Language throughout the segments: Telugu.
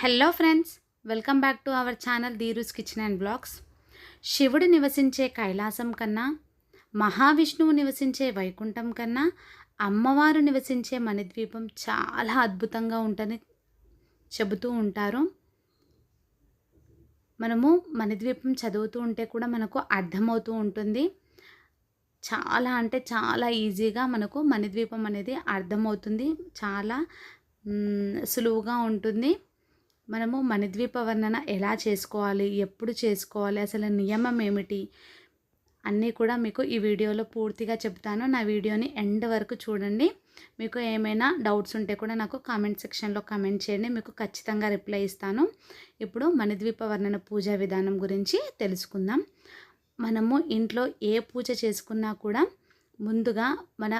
Hello friends welcome back to our channel Dheeru's kitchen and blogs. శివుడు నివసించే కైలాసం కన్నా మహావిష్ణువు నివసించే వైకుంఠం కన్నా అమ్మవారు నివసించే మణిద్వీపం చాలా అద్భుతంగా ఉంటుందని చెబుతూ ఉంటారు. మనము మణిద్వీపం చదువుతూ ఉంటే కూడా మనకు అర్థమవుతూ ఉంటుంది. చాలా అంటే చాలా ఈజీగా మనకు మణిద్వీపం అనేది అర్థమవుతుంది. చాలా సులువుగా ఉంటుంది. మనము మణిద్వీప వర్ణన ఎలా చేసుకోవాలి ఎప్పుడు చేసుకోవాలి అసలు నియమం ఏమిటి అన్నీ కూడా మీకు ఈ వీడియోలో పూర్తిగా చెప్తాను. నా వీడియోని ఎండ్ వరకు చూడండి. మీకు ఏమైనా డౌట్స్ ఉంటే కూడా నాకు కామెంట్ సెక్షన్లో కామెంట్ చేయండి. మీకు ఖచ్చితంగా రిప్లై ఇస్తాను. ఇప్పుడు మణిద్వీప వర్ణన పూజా విధానం గురించి తెలుసుకుందాం. మనము ఇంట్లో ఏ పూజ చేసుకున్నా కూడా ముందుగా మన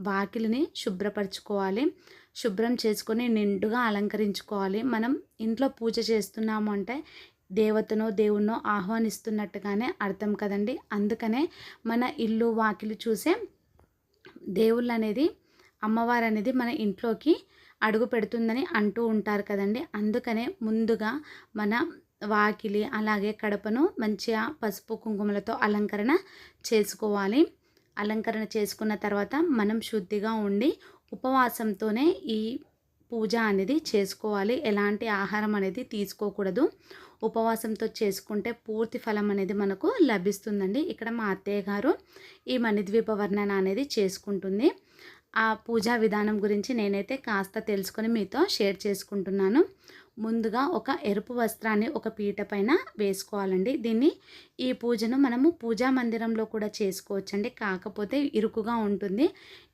వాకిలిని శుభ్రపరచుకోవాలి. శుభ్రం చేసుకొని నిండుగా అలంకరించుకోవాలి. మనం ఇంట్లో పూజ చేస్తున్నాము అంటే దేవతనో దేవుణ్ణో ఆహ్వానిస్తున్నట్టుగానే అర్థం కదండి. అందుకనే మన ఇల్లు వాకిలి చూసే దేవుళ్ళు అనేది అమ్మవారు అనేది మన ఇంట్లోకి అడుగు పెడుతుందని అంటూ ఉంటారు కదండి. అందుకనే ముందుగా మన వాకిలి అలాగే కడపను మంచిగా పసుపు కుంకుమలతో అలంకరణ చేసుకోవాలి. అలంకరణ చేసుకున్న తర్వాత మనం శుద్ధిగా ఉండి ఉపవాసంతోనే ఈ పూజ అనేది చేసుకోవాలి. ఎలాంటి ఆహారం అనేది తీసుకోకూడదు. ఉపవాసంతో చేసుకుంటే పూర్తి ఫలం అనేది మనకు లభిస్తుందండి. ఇక్కడ మా అత్తయ్య గారు ఈ మణిద్వీప వర్ణన అనేది చేసుకుంటుంది. ఆ పూజా విధానం గురించి నేనైతే కాస్త తెలుసుకొని మీతో షేర్ చేసుకుంటున్నాను. ముందుగా ఒక ఎరుపు వస్త్రాన్ని ఒక పీట పైన వేసుకోవాలండి. దీన్ని ఈ పూజను మనము పూజా మందిరంలో కూడా చేసుకోవచ్చండి. కాకపోతే ఇరుకుగా ఉంటుంది.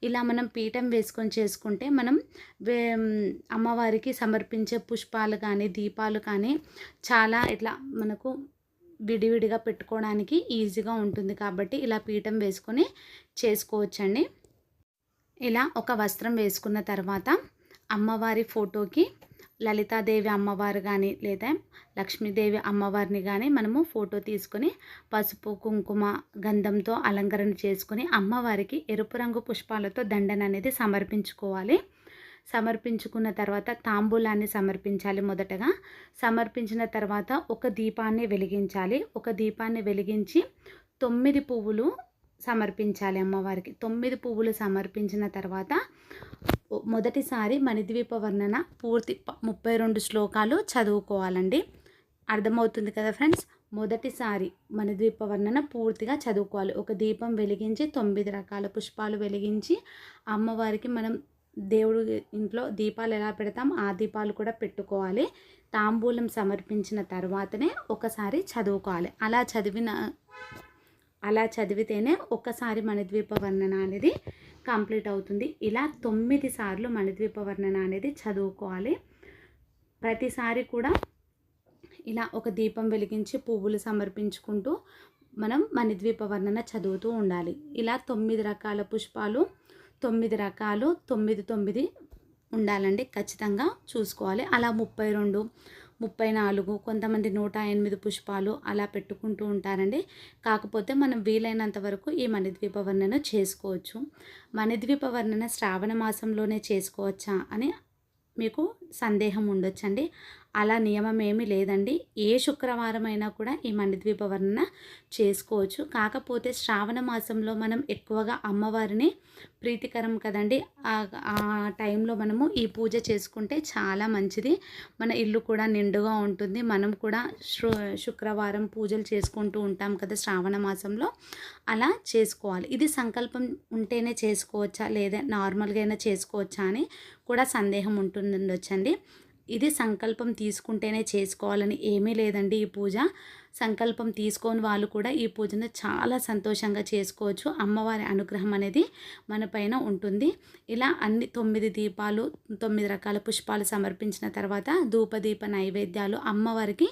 ఇలా మనం పీఠం వేసుకొని చేసుకుంటే మనం వే అమ్మవారికి సమర్పించే పుష్పాలు కానీ దీపాలు కానీ చాలా ఇట్లా మనకు విడివిడిగా పెట్టుకోవడానికి ఈజీగా ఉంటుంది. కాబట్టి ఇలా పీఠం వేసుకొని చేసుకోవచ్చండి. ఇలా ఒక వస్త్రం వేసుకున్న తర్వాత అమ్మవారి ఫోటోకి లలితాదేవి అమ్మవారు కానీ లేదా లక్ష్మీదేవి అమ్మవారిని కానీ మనము ఫోటో తీసుకొని పసుపు కుంకుమ గంధంతో అలంకరణ చేసుకొని అమ్మవారికి ఎరుపు రంగు పుష్పాలతో దండన అనేది సమర్పించుకోవాలి. సమర్పించుకున్న తర్వాత తాంబూలాన్ని సమర్పించాలి మొదటగా. సమర్పించిన తర్వాత ఒక దీపాన్ని వెలిగించాలి. ఒక దీపాన్ని వెలిగించి తొమ్మిది పువ్వులు సమర్పించాలి అమ్మవారికి. తొమ్మిది పువ్వులు సమర్పించిన తర్వాత మొదటిసారి మణిద్వీప వర్ణన పూర్తి ముప్పై రెండు శ్లోకాలు చదువుకోవాలండి. అర్థమవుతుంది కదా ఫ్రెండ్స్? మొదటిసారి మణిద్వీప వర్ణన పూర్తిగా చదువుకోవాలి. ఒక దీపం వెలిగించి తొమ్మిది రకాల పుష్పాలు వెలిగించి అమ్మవారికి మనం దేవుడు ఇంట్లో దీపాలు ఎలా పెడతాం ఆ దీపాలు కూడా పెట్టుకోవాలి. తాంబూలం సమర్పించిన తర్వాతనే ఒకసారి చదువుకోవాలి. అలా చదివిన అలా చదివితేనే ఒకసారి మణిద్వీప వర్ణన అనేది కంప్లీట్ అవుతుంది. ఇలా తొమ్మిది సార్లు మణిద్వీప వర్ణన అనేది చదువుకోవాలి. ప్రతిసారి కూడా ఇలా ఒక దీపం వెలిగించి పువ్వులు సమర్పించుకుంటూ మనం మణిద్వీప వర్ణన చదువుతూ ఉండాలి. ఇలా తొమ్మిది రకాల పుష్పాలు తొమ్మిది రకాలు తొమ్మిది తొమ్మిది ఉండాలండి. ఖచ్చితంగా చూసుకోవాలి. అలా ముప్పై రెండు ముప్పై నాలుగు కొంతమంది నూట ఎనిమిది పుష్పాలు అలా పెట్టుకుంటూ ఉంటారండి. కాకపోతే మనం వీలైనంత వరకు ఈ మణిద్వీప వర్ణన చేసుకోవచ్చు. మణిద్వీప వర్ణన శ్రావణ మాసంలోనే చేసుకోవచ్చా అని మీకు సందేహం ఉండొచ్చండి. అలా నియమం ఏమీ లేదండి. ఏ శుక్రవారం అయినా కూడా ఈ మణిద్వీప వర్ణన చేసుకోవచ్చు. కాకపోతే శ్రావణ మాసంలో మనం ఎక్కువగా అమ్మవారిని ప్రీతికరం కదండి. ఆ టైంలో మనము ఈ పూజ చేసుకుంటే చాలా మంచిది. మన ఇల్లు కూడా నిండుగా ఉంటుంది. మనం కూడా శు శుక్రవారం పూజలు చేసుకుంటూ ఉంటాం కదా శ్రావణ మాసంలో. అలా చేసుకోవాలి. ఇది సంకల్పం ఉంటేనే చేసుకోవచ్చా? లేదా నార్మల్గా అయినా చేసుకోవచ్చా అని కూడా సందేహం ఉంటుండొచ్చండి. ఇది సంకల్పం తీసుకుంటేనే చేసుకోవాలని ఏమీ లేదండి ఈ పూజ. సంకల్పం తీసుకొని వాళ్ళు కూడా ఈ పూజను చాలా సంతోషంగా చేసుకోవచ్చు. అమ్మవారి అనుగ్రహం అనేది మన పైన ఉంటుంది. ఇలా అన్ని తొమ్మిది దీపాలు తొమ్మిది రకాల పుష్పాలు సమర్పించిన తర్వాత ధూపదీప నైవేద్యాలు అమ్మవారికి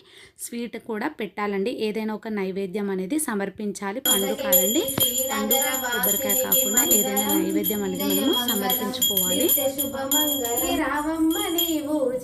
స్వీట్ కూడా పెట్టాలండి. ఏదైనా ఒక నైవేద్యం అనేది సమర్పించాలి. పండు కాదండి పండు కొబ్బరికాయ కాకుండా ఏదైనా నైవేద్యం అనేది మనము సమర్పించుకోవాలి. శుభమంగళి.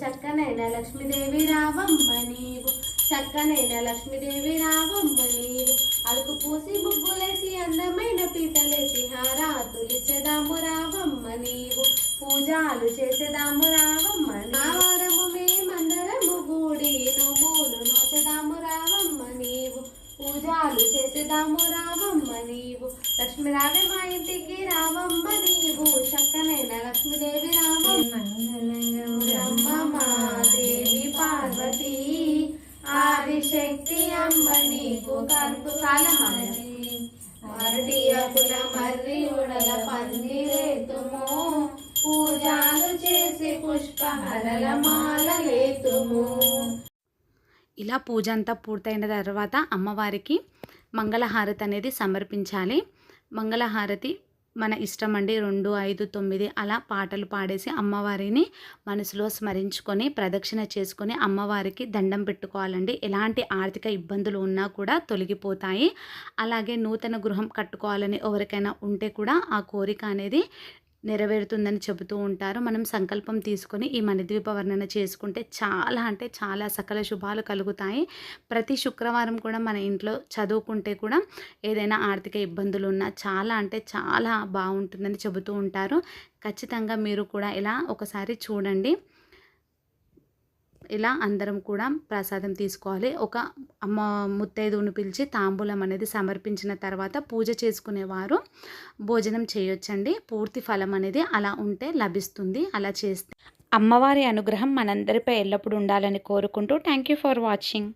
చక్కనైన లక్ష్మీదేవి రావమ్మ నీవు. చక్కనైన లక్ష్మీదేవి రావమ్మ నీవు. అలుకు పూసి ముగ్గులేసి అందమైన పీటలేసి హారాతులిచ్చేదాము రావమ్మ నీవు. పూజాలు చేసేదాము రావమ్మ నావరము మేమందరము గూడి నువ్వులు నోచదాము రావమ్మ నీవు. పూజాలు చేసేదాము రావమ్మ నీవు. లక్ష్మి రావే మా ఇంటికి రావమ్మ నీవు. చక్కనైన లక్ష్మీదేవి రావ కాలమది అరటి ఆకుల మర్రి ఉడల పందిరేతుము పూజాలు చేసి పుష్పహరల మాలలేతుము. ఇలా పూజ అంతా పూర్తయిన తర్వాత అమ్మవారికి మంగళహారతి అనేది సమర్పించాలి. మంగళహారతి మన ఇష్టం అండి రెండు ఐదు తొమ్మిది అలా పాటలు పాడేసి అమ్మవారిని మనసులో స్మరించుకొని ప్రదక్షిణ చేసుకొని అమ్మవారికి దండం పెట్టుకోవాలండి. ఎలాంటి ఆర్థిక ఇబ్బందులు ఉన్నా కూడా తొలగిపోతాయి. అలాగే నూతన గృహం కట్టుకోవాలని ఎవరికైనా ఉంటే కూడా ఆ కోరిక అనేది నెరవేరుతుందని చెబుతూ ఉంటారు. మనం సంకల్పం తీసుకొని ఈ మణిద్వీప వర్ణన చేసుకుంటే చాలా అంటే చాలా సకల శుభాలు కలుగుతాయి. ప్రతి శుక్రవారం కూడా మన ఇంట్లో చదువుకుంటే కూడా ఏదైనా ఆర్థిక ఇబ్బందులు ఉన్నా చాలా అంటే చాలా బాగుంటుందని చెబుతూ ఉంటారు. ఖచ్చితంగా మీరు కూడా ఇలా ఒకసారి చూడండి. ఇలా అందరం కూడా ప్రసాదం తీసుకోవాలి. ఒక అమ్మ ముత్తైదువును పిలిచి తాంబూలం అనేది సమర్పించిన తర్వాత పూజ చేసుకునేవారు. భోజనం చేయొచ్చండి. పూర్తి ఫలం అనేది అలా ఉంటే లభిస్తుంది. అలా చేస్తే అమ్మవారి అనుగ్రహం మనందరిపై ఎల్లప్పుడూ ఉండాలని కోరుకుంటూ థ్యాంక్ యూ ఫర్ వాచింగ్.